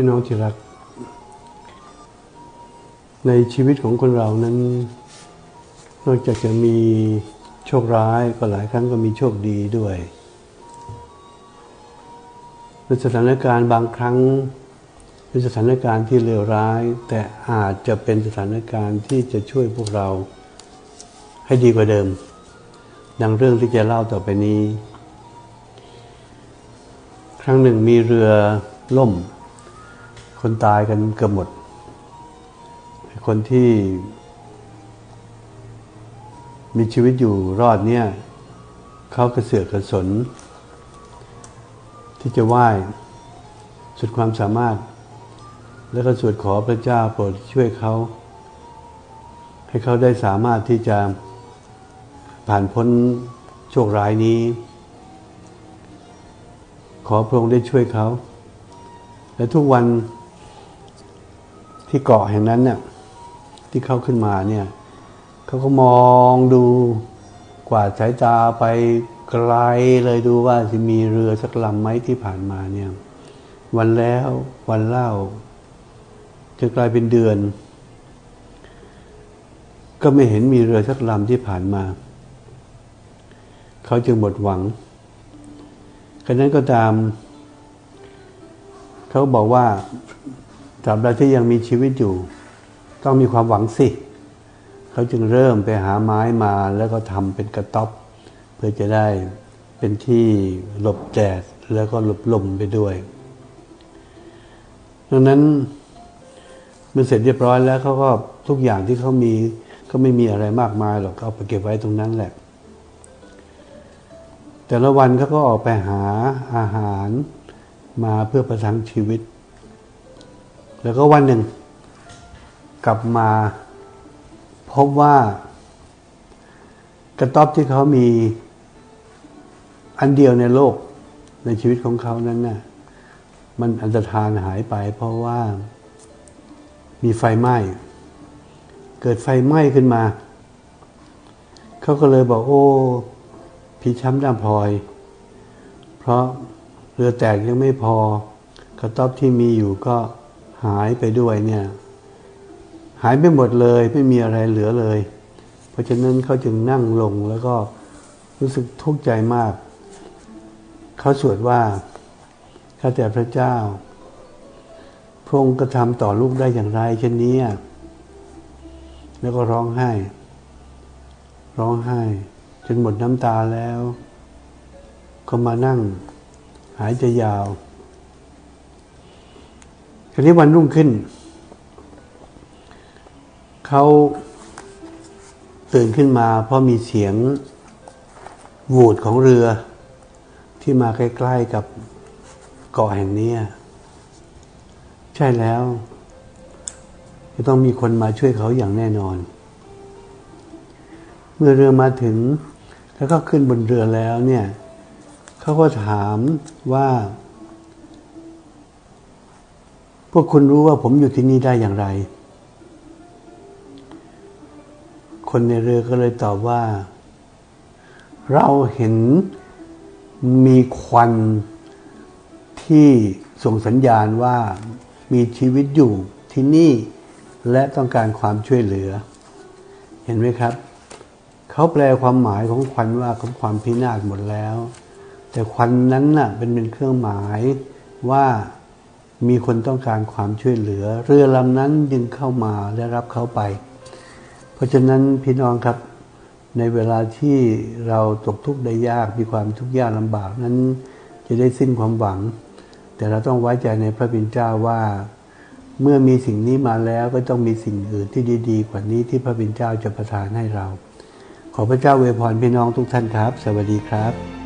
พี่น้องที่รัก ในชีวิตของคนเรานั้น นอกจากจะมีโชคร้ายก็หลายครั้งก็มีโชคดีด้วยในสถานการณ์บางครั้งเป็นสถานการณ์ที่เลวร้าย แต่อาจจะเป็นสถานการณ์ที่จะช่วยพวกเรา ให้ดีกว่าเดิม ดังเรื่องที่จะเล่าต่อไปนี้ ครั้งหนึ่งมีเรือล่ม คนตายกันเกือบหมด คนที่ มีชีวิตอยู่รอดเนี่ย เขากระเสือกกระสน ที่จะไหว้สุดความสามารถ แล้วก็สวดขอพระเจ้าโปรดช่วยเขา ให้เขาได้สามารถที่จะผ่านพ้นโชคร้ายนี้ ขอพระองค์ได้ช่วยเขา และทุกวัน ที่เกาะแห่งนั้นเนี่ยที่เข้าขึ้นมาเนี่ยเขาก็มองดูกวาดสายตาไปไกลเลยดูว่าจะมีเรือสักลำไหมที่ผ่านมาเนี่ยวันแล้ววันเล่าจะกลายเป็นเดือน ก็ไม่เห็นมีเรือสักลำที่ผ่านมา เขาจึงหมดหวังขณะนั้นก็ตาม เขาบอกว่า ตราบใดที่ยังมีชีวิตอยู่ ต้องมีความหวังสิ เขาจึงเริ่มไปหาไม้มาแล้วก็ทำเป็นกระต๊อบ เพื่อจะได้เป็นที่หลบแดดแล้วก็หลบลมไปด้วย ดังนั้นมันเสร็จเรียบร้อยแล้วเขาก็ทุกอย่างที่เขามีก็ไม่มีอะไรมากมายหรอกเอาไปเก็บไว้ตรงนั้นแหละ แต่ละวันเขาก็ออกไปหาอาหารมาเพื่อประทังชีวิต แล้วก็วันหนึ่ง กลับมาพบว่ากระต๊อบที่เขามีอันเดียวในโลกในชีวิตของเขานั้นน่ะมันอันตรธานหายไป เพราะว่ามีไฟไหม้ เกิดไฟไหม้ขึ้นมา เขาก็เลยบอกโอ้พี่ช้ำดำพลอย เพราะเรือแตกยังไม่พอกระต๊อบที่มีอยู่ก็ หายไปด้วยเนี่ย หายไปหมดเลยไม่มีอะไรเหลือเลย เพราะฉะนั้นเขาจึงนั่งลงแล้วก็รู้สึกทุกข์ใจมาก เขาสวดว่าข้าแต่พระเจ้า พระองค์กระทำต่อลูกได้อย่างไรเช่นนี้แล้วก็ร้องไห้ ร้องไห้ จนหมดน้ำตาแล้ว ก็มานั่ง หายใจยาว ทีนี้วันรุ่งขึ้น เขาตื่นขึ้นมาเพราะมีเสียงวูดของเรือ ที่มาใกล้ ๆกับเกาะแห่งนี้ ใช่แล้ว จะต้องมีคนมาช่วยเขาอย่างแน่นอน เมื่อเรือมาถึง แล้วก็ขึ้นบนเรือแล้วเนี่ย เขาก็ถามว่า พวกคุณรู้ว่าผมอยู่ที่นี่ได้อย่างไร คนในเรือก็เลยตอบว่า เราเห็นมีควันที่ส่งสัญญาณว่ามีชีวิตอยู่ที่นี่และต้องการความช่วยเหลือ เห็นไหมครับ เขาแปลความหมายของควันว่าของความพินาศหมดแล้ว แต่ควันนั้นน่ะเป็นเป็นเครื่องหมายว่า มีคนต้องการความช่วยเหลือ เรือลำนั้นจึงเข้ามาและรับเขาไป เพราะฉะนั้นพี่น้องครับ ในเวลาที่เราตกทุกข์ได้ยากมีความทุกข์ยากลำบากนั้นจะได้สิ้นความหวัง แต่เราต้องไว้ใจในพระบิดเจ้าว่า เมื่อมีสิ่งนี้มาแล้วก็ต้องมีสิ่งอื่นที่ดีๆ กว่านี้ที่พระบิดเจ้าจะประทานให้เรา ขอพระเจ้าเวพรพี่น้องทุกท่านครับ สวัสดีครับ